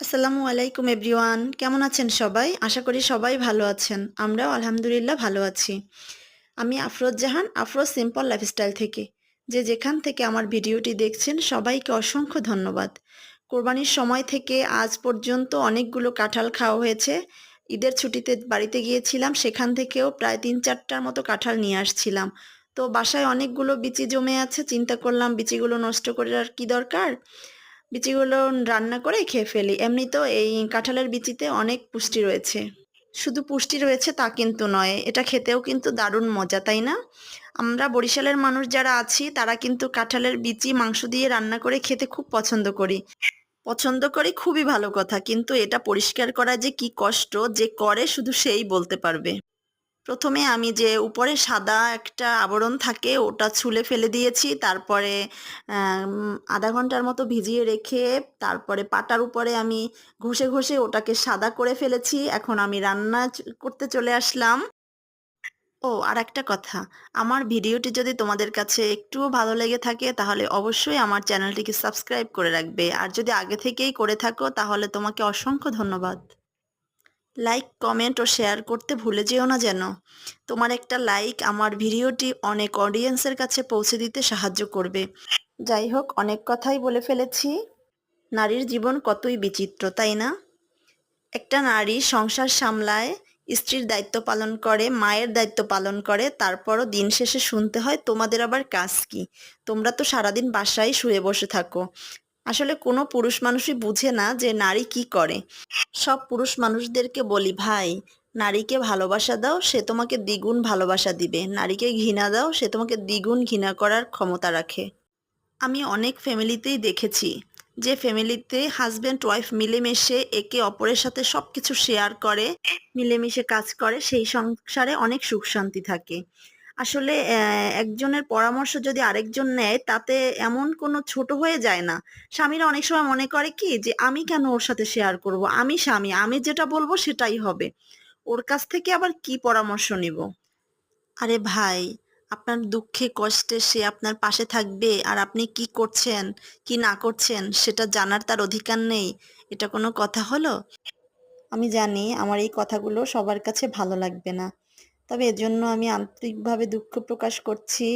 আসসালামু আলাইকুম এভরিওয়ান। কেমন আছেন সবাই? আশা করি সবাই ভালো আছেন। আমরাও আলহামদুলিল্লাহ ভালো আছি। আমি আফরোজ জাহান, আফরোজ সিম্পল লাইফস্টাইল থেকে। যে যেখান থেকে আমার ভিডিওটি দেখছেন, সবাইকে অসংখ্য ধন্যবাদ। কোরবানির সময় থেকে আজ পর্যন্ত অনেকগুলো কাঁঠাল খাওয়া হয়েছে। ঈদের ছুটিতে বাড়িতে গিয়েছিলাম, সেখান থেকেও প্রায় তিন চারটার মতো কাঁঠাল নিয়ে আসছিলাম। তো বাসায় অনেকগুলো বিচি জমে আছে, চিন্তা করলাম বিচিগুলো নষ্ট করে আর কি দরকার? বিচিগুলো রান্না করে খেয়ে ফেলি। এমনিতেও এই কাঁঠালের বিচিতে অনেক পুষ্টি রয়েছে। শুধু পুষ্টি রয়েছে তা কিন্তু নয়, এটা খেতেও কিন্তু দারুণ মজা, তাই না? আমরা বরিশালের মানুষ যারা আছি, তারা কিন্তু কাঁঠালের বিচি, মাংস দিয়ে রান্না করে খেতে খুব পছন্দ করি। পছন্দ করি খুবই ভালো কথা, কিন্তু এটা পরিষ্কার করা যে কি কষ্ট, যে করে শুধু সেই বলতে পারবে। প্রথমে আমি যে উপরে সাদা একটা আবরণ থাকে, ওটা ছুলে ফেলে দিয়েছি। তারপরে আধা ঘণ্টার মতো ভিজিয়ে রেখে, তারপরে পাটার উপরে আমি ঘষে ঘষে ওটাকে সাদা করে ফেলেছি। এখন আমি রান্না করতে চলে আসলাম। ও আর একটা কথা। আমার ভিডিওটি যদি তোমাদের কাছে একটুও ভালো লেগে থাকে, তাহলে অবশ্যই আমার চ্যানেলটিকে সাবস্ক্রাইব করে রাখবে। আর যদি আগে থেকেই করে থাকো, তাহলে তোমাকে অসংখ্য ধন্যবাদ। লাইক কমেন্ট ও শেয়ার করতে ভুলে যেও না যেন। তোমার একটা লাইক আমার ভিডিওটি অনেক অডিয়েন্সের কাছে পৌঁছে দিতে সাহায্য করবে। যাই হোক, অনেক কথাই বলে ফেলেছি। নারীর জীবন কতই বিচিত্র, তাই না? একটা নারী সংসার সামলায়, স্ত্রীর দায়িত্ব পালন করে, মায়ের দায়িত্ব পালন করে, তারপরও দিন শেষে শুনতে হয়, তোমাদের আবার কাজ কি? তোমরা তো সারাদিন বাসায় শুয়ে বসে থাকো। আসলে কোনো পুরুষ মানুষই বুঝে না যে নারী কি করে। সব পুরুষ মানুষদেরকে বলি, ভাই, নারীকে ভালোবাসা দাও, সে তোমাকে দ্বিগুণ ভালোবাসা দিবে। নারীকে ঘৃণা দাও, সে তোমাকে দ্বিগুণ ঘৃণা করার ক্ষমতা রাখে। আমি অনেক ফ্যামিলিতেই দেখেছি, যে ফ্যামিলিতে হাজব্যান্ড ওয়াইফ মিলেমিশে একে অপরের সাথে সব কিছু শেয়ার করে, মিলেমিশে কাজ করে, সেই সংসারে অনেক সুখ শান্তি থাকে। আসলে একজনের পরামর্শ যদি আরেকজন নেয়, তাতে এমন কোনো ছোট হয়ে যায় না। স্বামীরা অনেক সময় মনে করে কি যে, আমি কেন ওর সাথে শেয়ার করব? আমি স্বামী, আমি যেটা বলব সেটাই হবে। ওর কাছ থেকে আবার কি পরামর্শ নিব? আরে ভাই, আপনার দুঃখে কষ্টে সে আপনার পাশে থাকবে, আর আপনি কি করছেন, কি না করছেন, সেটা জানার তার অধিকার নেই। এটা কোনো কথা হলো? আমি জানি, আমার এই কথাগুলো সবার কাছে ভালো লাগবে না। তবে এজন্য আমি আন্তরিকভাবে দুঃখ প্রকাশ করছি।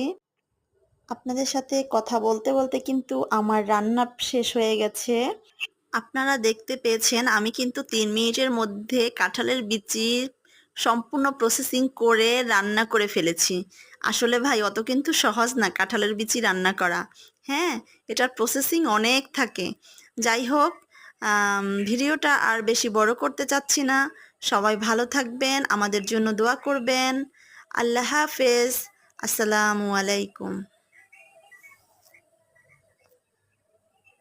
আপনাদের সাথে কথা বলতে বলতে কিন্তু আমার রান্না শেষ হয়ে গেছে। আপনারা দেখতে পেয়েছেন আমি কিন্তু তিন মিনিটের মধ্যে কাঁঠালের বিচি সম্পূর্ণ প্রসেসিং করে রান্না করে ফেলেছি। আসলে ভাই, অত কিন্তু সহজ না কাঁঠালের বিচি রান্না করা। হ্যাঁ এটার প্রসেসিং অনেক থাকে। যাই হোক ভিডিওটা আর বেশি বড় করতে চাচ্ছি না। সবাই ভালো থাকবেন, আমাদের জন্য দোয়া করবেন। আল্লাহ হাফেজ। আসসালামু আলাইকুম।